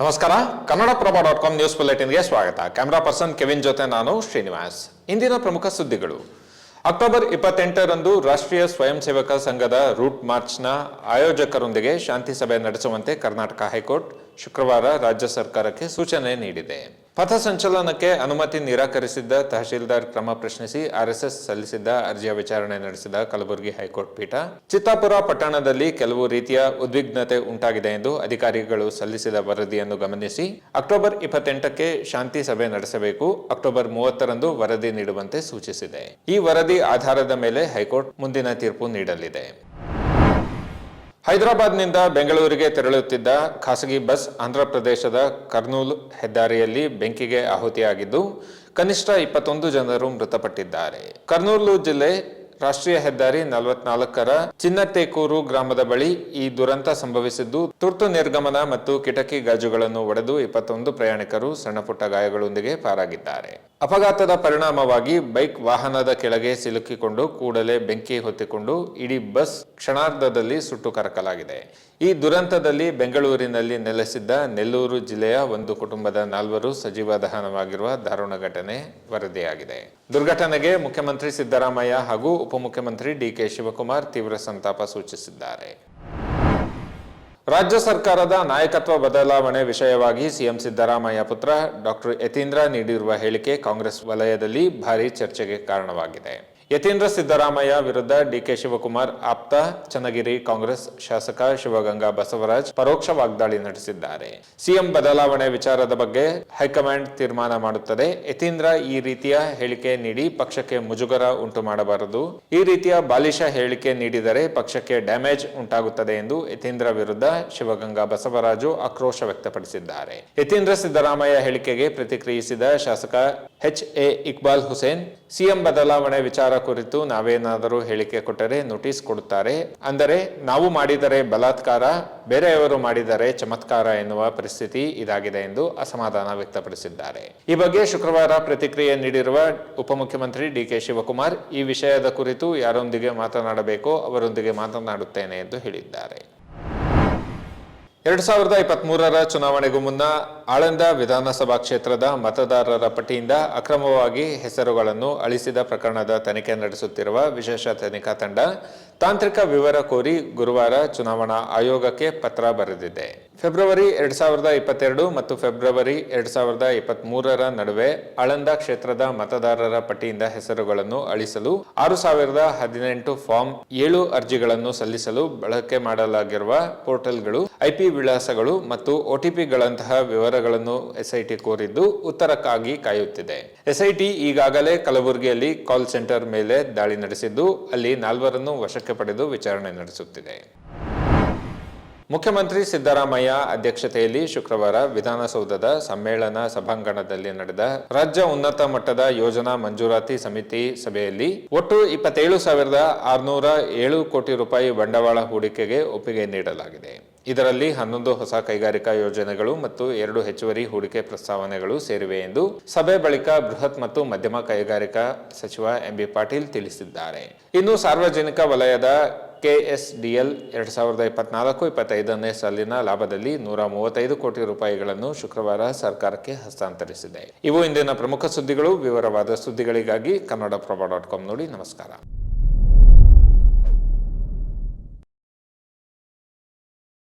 ನಮಸ್ಕಾರ. Kannadaprabha dot com news ಬುಲೆಟಿನ್ಗೆ ಸ್ವಾಗತ. ಕ್ಯಾಮರಾ ಪರ್ಸನ್ ಕೆವಿನ್ ಜೊತೆ ನಾನು ಶ್ರೀನಿವಾಸ್. ಇಂದಿನ ಪ್ರಮುಖ ಸುದ್ದಿಗಳು. ಅಕ್ಟೋಬರ್ ಇಪ್ಪತ್ತೆಂಟರಂದು ರಾಷ್ಟ್ರೀಯ ಸ್ವಯಂ ಸೇವಕ ಸಂಘದ ರೂಟ್ ಮಾರ್ಚ್ನ ಆಯೋಜಕರೊಂದಿಗೆ ಶಾಂತಿ ಸಭೆ ನಡೆಸುವಂತೆ ಕರ್ನಾಟಕ ಹೈಕೋರ್ಟ್ ಶುಕ್ರವಾರ ರಾಜ್ಯ ಸರ್ಕಾರಕ್ಕೆ ಸೂಚನೆ ನೀಡಿದೆ. ಪಥಸಂಚಲನಕ್ಕೆ ಅನುಮತಿ ನಿರಾಕರಿಸಿದ್ದ ತಹಶೀಲ್ದಾರ್ ಕ್ರಮ ಪ್ರಶ್ನಿಸಿ ಆರ್ಎಸ್ಎಸ್ ಸಲ್ಲಿಸಿದ್ದ ಅರ್ಜಿಯ ವಿಚಾರಣೆ ನಡೆಸಿದ ಕಲಬುರಗಿ ಹೈಕೋರ್ಟ್ ಪೀಠ. ಚಿತ್ತಾಪುರ ಪಟ್ಟಣದಲ್ಲಿ ಕೆಲವು ರೀತಿಯ ಉದ್ವಿಗ್ನತೆ ಉಂಟಾಗಿದೆ ಎಂದು ಅಧಿಕಾರಿಗಳು ಸಲ್ಲಿಸಿದ ವರದಿಯನ್ನು ಗಮನಿಸಿ ಅಕ್ಟೋಬರ್ ಇಪ್ಪತ್ತೆಂಟಕ್ಕೆ ಶಾಂತಿ ಸಭೆ ನಡೆಸಬೇಕು, ಅಕ್ಟೋಬರ್ ಮೂವತ್ತರಂದು ವರದಿ ನೀಡುವಂತೆ ಸೂಚಿಸಿದೆ. ಈ ವರದಿ ಆಧಾರದ ಮೇಲೆ ಹೈಕೋರ್ಟ್ ಮುಂದಿನ ತೀರ್ಪು ನೀಡಲಿದೆ. ಹೈದರಾಬಾದ್ನಿಂದ ಬೆಂಗಳೂರಿಗೆ ತೆರಳುತ್ತಿದ್ದ ಖಾಸಗಿ ಬಸ್ ಆಂಧ್ರಪ್ರದೇಶದ ಕರ್ನೂಲ್ ಹೆದ್ದಾರಿಯಲ್ಲಿ ಬೆಂಕಿಗೆ ಆಹುತಿಯಾಗಿದ್ದು, ಕನಿಷ್ಠ ಇಪ್ಪತ್ತೊಂದು ಜನರು ಮೃತಪಟ್ಟಿದ್ದಾರೆ. ಕರ್ನೂಲು ಜಿಲ್ಲೆ ರಾಷ್ಟ್ರೀಯ ಹೆದ್ದಾರಿ ನಲವತ್ನಾಲ್ಕರ ಚಿನ್ನತೇಕೂರು ಗ್ರಾಮದ ಬಳಿ ಈ ದುರಂತ ಸಂಭವಿಸಿದ್ದು, ತುರ್ತು ನಿರ್ಗಮನ ಮತ್ತು ಕಿಟಕಿ ಗಾಜುಗಳನ್ನು ಒಡೆದು ಇಪ್ಪತ್ತೊಂದು ಪ್ರಯಾಣಿಕರು ಸಣ್ಣಪುಟ್ಟ ಗಾಯಗಳೊಂದಿಗೆ ಪಾರಾಗಿದ್ದಾರೆ. ಅಪಘಾತದ ಪರಿಣಾಮವಾಗಿ ಬೈಕ್ ವಾಹನದ ಕೆಳಗೆ ಸಿಲುಕಿಕೊಂಡು ಕೂಡಲೇ ಬೆಂಕಿ ಹೊತ್ತಿಕೊಂಡು ಇಡೀ ಬಸ್ ಕ್ಷಣಾರ್ಧದಲ್ಲಿ ಸುಟ್ಟು ಕರಕಲಾಗಿದೆ. ಈ ದುರಂತದಲ್ಲಿ ಬೆಂಗಳೂರಿನಲ್ಲಿ ನೆಲೆಸಿದ್ದ ನೆಲ್ಲೂರು ಜಿಲ್ಲೆಯ ಒಂದು ಕುಟುಂಬದ ನಾಲ್ವರು ಸಜೀವ ದಹನವಾಗಿರುವ ದಾರುಣ ಘಟನೆ ವರದಿಯಾಗಿದೆ. ದುರ್ಘಟನೆಗೆ ಮುಖ್ಯಮಂತ್ರಿ ಸಿದ್ದರಾಮಯ್ಯ ಹಾಗೂ ಉಪಮುಖ್ಯಮಂತ್ರಿ ಡಿಕೆ ಶಿವಕುಮಾರ್ ತೀವ್ರ ಸಂತಾಪ ಸೂಚಿಸಿದ್ದಾರೆ. ರಾಜ್ಯ ಸರ್ಕಾರದ ನಾಯಕತ್ವ ಬದಲಾವಣೆ ವಿಷಯವಾಗಿ ಸಿಎಂ ಸಿದ್ದರಾಮಯ್ಯ ಪುತ್ರ ಡಾಕ್ಟರ್ ಯತೀಂದ್ರ ನೀಡಿರುವ ಹೇಳಿಕೆ ಕಾಂಗ್ರೆಸ್ ವಲಯದಲ್ಲಿ ಭಾರೀ ಚರ್ಚೆಗೆ ಕಾರಣವಾಗಿದೆ. ಯತೀಂದ್ರ ಸಿದ್ದರಾಮಯ್ಯ ವಿರುದ್ಧ ಡಿಕೆ ಶಿವಕುಮಾರ್ ಆಪ್ತ ಚನ್ನಗಿರಿ ಕಾಂಗ್ರೆಸ್ ಶಾಸಕ ಶಿವಗಂಗಾ ಬಸವರಾಜ್ ಪರೋಕ್ಷ ವಾಗ್ದಾಳಿ ನಡೆಸಿದ್ದಾರೆ. ಸಿಎಂ ಬದಲಾವಣೆ ವಿಚಾರದ ಬಗ್ಗೆ ಹೈಕಮಾಂಡ್ ತೀರ್ಮಾನ ಮಾಡುತ್ತದೆ. ಯತೀಂದ್ರ ಈ ರೀತಿಯ ಹೇಳಿಕೆ ನೀಡಿ ಪಕ್ಷಕ್ಕೆ ಮುಜುಗರ ಉಂಟು ಮಾಡಬಾರದು. ಈ ರೀತಿಯ ಬಾಲಿಶ ಹೇಳಿಕೆ ನೀಡಿದರೆ ಪಕ್ಷಕ್ಕೆ ಡ್ಯಾಮೇಜ್ ಉಂಟಾಗುತ್ತದೆ ಎಂದು ಯತೀಂದ್ರ ವಿರುದ್ಧ ಶಿವಗಂಗಾ ಬಸವರಾಜು ಆಕ್ರೋಶ ವ್ಯಕ್ತಪಡಿಸಿದ್ದಾರೆ. ಯತೀಂದ್ರ ಸಿದ್ದರಾಮಯ್ಯ ಹೇಳಿಕೆಗೆ ಪ್ರತಿಕ್ರಿಯಿಸಿದ ಶಾಸಕ H A Iqbal Hussain, CM ಬದಲಾವಣೆ ವಿಚಾರ ಕುರಿತು ನಾವೇನಾದರೂ ಹೇಳಿಕೆ ಕೊಟ್ಟರೆ ನೋಟಿಸ್ ಕೊಡುತ್ತಾರೆ. ಅಂದರೆ, ನಾವು ಮಾಡಿದರೆ ಬಲಾತ್ಕಾರ, ಬೇರೆಯವರು ಮಾಡಿದರೆ ಚಮತ್ಕಾರ ಎನ್ನುವ ಪರಿಸ್ಥಿತಿ ಇದಾಗಿದೆ ಎಂದು ಅಸಮಾಧಾನ ವ್ಯಕ್ತಪಡಿಸಿದ್ದಾರೆ. ಈ ಬಗ್ಗೆ ಶುಕ್ರವಾರ ಪ್ರತಿಕ್ರಿಯೆ ನೀಡಿರುವ ಉಪಮುಖ್ಯಮಂತ್ರಿ ಡಿಕೆ ಶಿವಕುಮಾರ್, ಈ ವಿಷಯದ ಕುರಿತು ಯಾರೊಂದಿಗೆ ಮಾತನಾಡಬೇಕೋ ಅವರೊಂದಿಗೆ ಮಾತನಾಡುತ್ತೇನೆ ಎಂದು ಹೇಳಿದ್ದಾರೆ. ಎರಡ್ ಸಾವಿರದ ಇಪ್ಪತ್ತ್ ಚುನಾವಣೆಗೂ ಮುನ್ನ ಆಳಂದ ವಿಧಾನಸಭಾ ಕ್ಷೇತ್ರದ ಮತದಾರರ ಪಟ್ಟಿಯಿಂದ ಅಕ್ರಮವಾಗಿ ಹೆಸರುಗಳನ್ನು ಅಳಿಸಿದ ಪ್ರಕರಣದ ತನಿಖೆ ನಡೆಸುತ್ತಿರುವ ವಿಶೇಷ ತನಿಖಾ ತಂಡ ತಾಂತ್ರಿಕ ವಿವರ ಕೋರಿ ಗುರುವಾರ ಚುನಾವಣಾ ಆಯೋಗಕ್ಕೆ ಪತ್ರ ಬರೆದಿದೆ. ಫೆಬ್ರವರಿ ಎರಡ್ ಸಾವಿರದ ಇಪ್ಪತ್ತೆರಡು ಮತ್ತು ಫೆಬ್ರವರಿ ಎರಡ್ ಸಾವಿರದ ಇಪ್ಪತ್ತ್ ನಡುವೆ ಆಳಂದ ಕ್ಷೇತ್ರದ ಮತದಾರರ ಪಟ್ಟಿಯಿಂದ ಹೆಸರುಗಳನ್ನು ಅಳಿಸಲು ಆರು ಸಾವಿರದ ಹದಿನೆಂಟು ಫಾರ್ಮ್ ಏಳು ಅರ್ಜಿಗಳನ್ನು ಸಲ್ಲಿಸಲು ಬಳಕೆ ಮಾಡಲಾಗಿರುವ ಪೋರ್ಟಲ್ಗಳು, ಐಪಿ ವಿಳಾಸಗಳು ಮತ್ತು ಒಟಿಪಿಗಳಂತಹ ವಿವರಗಳನ್ನು ಎಸ್ಐಟಿ ಕೋರಿದ್ದು ಉತ್ತರಕ್ಕಾಗಿ ಕಾಯುತ್ತಿದೆ. ಎಸ್ಐಟಿ ಈಗಾಗಲೇ ಕಲಬುರಗಿಯಲ್ಲಿ ಕಾಲ್ ಸೆಂಟರ್ ಮೇಲೆ ದಾಳಿ ನಡೆಸಿದ್ದು, ಅಲ್ಲಿ ನಾಲ್ವರನ್ನು ವಶಕ್ಕೆ ಪಡೆದು ವಿಚಾರಣೆ ನಡೆಸುತ್ತಿದೆ. ಮುಖ್ಯಮಂತ್ರಿ ಸಿದ್ದರಾಮಯ್ಯ ಅಧ್ಯಕ್ಷತೆಯಲ್ಲಿ ಶುಕ್ರವಾರ ವಿಧಾನಸೌಧದ ಸಮ್ಮೇಳನ ಸಭಾಂಗಣದಲ್ಲಿ ನಡೆದ ರಾಜ್ಯ ಉನ್ನತ ಮಟ್ಟದ ಯೋಜನಾ ಮಂಜೂರಾತಿ ಸಮಿತಿ ಸಭೆಯಲ್ಲಿ ಒಟ್ಟು ಇಪ್ಪತ್ತೇಳು ಸಾವಿರದ ಆರುನೂರ ಏಳು ಕೋಟಿ ರೂಪಾಯಿ ಬಂಡವಾಳ ಹೂಡಿಕೆಗೆ ಒಪ್ಪಿಗೆ ನೀಡಲಾಗಿದೆ. ಇದರಲ್ಲಿ ಹನ್ನೊಂದು ಹೊಸ ಕೈಗಾರಿಕಾ ಯೋಜನೆಗಳು ಮತ್ತು ಎರಡು ಹೆಚ್ಚುವರಿ ಹೂಡಿಕೆ ಪ್ರಸ್ತಾವನೆಗಳು ಸೇರಿವೆ ಎಂದು ಸಭೆ ಬಳಿಕ ಬೃಹತ್ ಮತ್ತು ಮಧ್ಯಮ ಕೈಗಾರಿಕಾ ಸಚಿವ ಎಂಬಿ ಪಾಟೀಲ್ ತಿಳಿಸಿದ್ದಾರೆ. ಇನ್ನು ಸಾರ್ವಜನಿಕ ವಲಯದ ಕೆಎಸ್ಡಿಎಲ್ ಎರಡ್ ಸಾವಿರದ ಇಪ್ಪತ್ನಾಲ್ಕು ಇಪ್ಪತ್ತೈದನೇ ಸಾಲಿನ ಲಾಭದಲ್ಲಿ ನೂರ ಮೂವತ್ತೈದು ಕೋಟಿ ರೂಪಾಯಿಗಳನ್ನು ಶುಕ್ರವಾರ ಸರ್ಕಾರಕ್ಕೆ ಹಸ್ತಾಂತರಿಸಿದೆ. ಇವು ಇಂದಿನ ಪ್ರಮುಖ ಸುದ್ದಿಗಳು. ವಿವರವಾದ ಸುದ್ದಿಗಳಿಗಾಗಿ ಕನ್ನಡ ಪ್ರಭಾ ಡಾಟ್ ಕಾಮ್ ನೋಡಿ ನಮಸ್ಕಾರ.